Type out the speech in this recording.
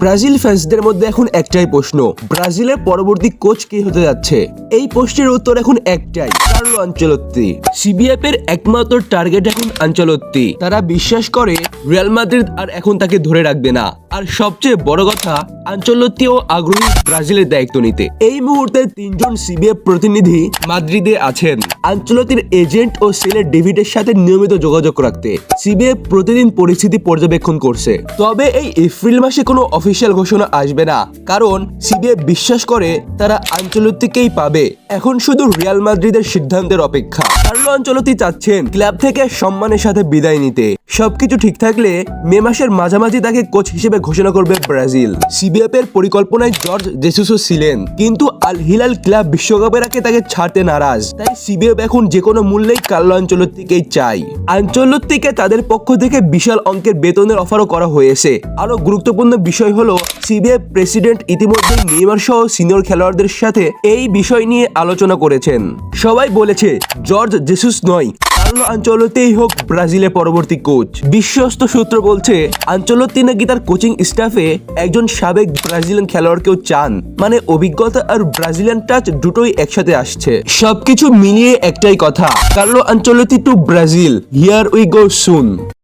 Brazil ফ্যান্সদের মধ্যে এখন একটাই প্রশ্ন, ব্রাজিলের পরবর্তী কোচ কে হতে যাচ্ছে? এই প্রশ্নের উত্তর এখন একটাই, কার্লো আঞ্চলত্তি সিবিএফ এর একমাত্র টার্গেট এখন আঞ্চলত্তি তারা বিশ্বাস করে, রিয়াল মাদ্রিদ আর এখন তাকে ধরে রাখবে না। আর সবচেয়ে বড় কথা আঞ্চলত্তিও আগ্রহী ব্রাজিলের দায়িত্ব নিতে। এই মুহূর্তে তিনজন সিবিএফ প্রতিনিধি মাদ্রিদে আছেন। আঞ্চলতির এজেন্ট ও সেলের ডেভিডের সাথে নিয়মিত যোগাযোগ রাখতে সিবিএফ প্রতিদিন পরিস্থিতি পর্যবেক্ষণ করছে। তবে এই এপ্রিল মাসে কোনো অফিসিয়াল ঘোষণা আসবে না। কারণ সিবিএফ বিশ্বাস করে তারা আঞ্চলতিকেই পাবে। এখন শুধু রিয়াল মাদ্রিদের সিদ্ধান্তের অপেক্ষা। কার্লো আঞ্চলতি চাচ্ছেন ক্লাব থেকে সম্মানের সাথে বিদায় নিতে। সবকিছু ঠিক থাকলে মে মাসের মাঝামাঝি তাকে কোচ হিসেবে ঘোষণা করবে ব্রাজিল। সিবিএফ এর পরিকল্পনায় জর্জ জেসুসও ছিলেন। কিন্তু আল হিলাল ক্লাব বিশ্বকাপের আগে তাকে ছাড়তে নারাজ। তাই সিবিএফ এখন যে কোনো মূল্যেই কার্লো আঞ্চলত্তিকেই চাই আঞ্চলত্তিকে তাদের পক্ষ থেকে বিশাল অঙ্কের বেতনের অফারও করা হয়েছে। আরও গুরুত্বপূর্ণ বিষয় হলো, সিবিএফ প্রেসিডেন্ট ইতিমধ্যে নেইমার সহ সিনিয়র খেলোয়াড়দের সাথে এই বিষয় নিয়ে আলোচনা করেছেন। সবাই বলেছে, জর্জ জেসুস নয় কার্লো আঞ্চলতেই হোক ব্রাজিলের পরবর্তী কোচ। বিশ্বস্ত সূত্র বলছে আঞ্চলতি নাকি তার কোচিং স্টাফে একজন সাবেক ব্রাজিলিয়ান খেলোয়াড়কেও চান। মানে অভিজ্ঞতা আর ব্রাজিলিয়ান টাচ দুটোই একসাথে আসছে। সবকিছু মিলিয়ে একটাই কথা, Carlo Ancelotti to Brazil here we go soon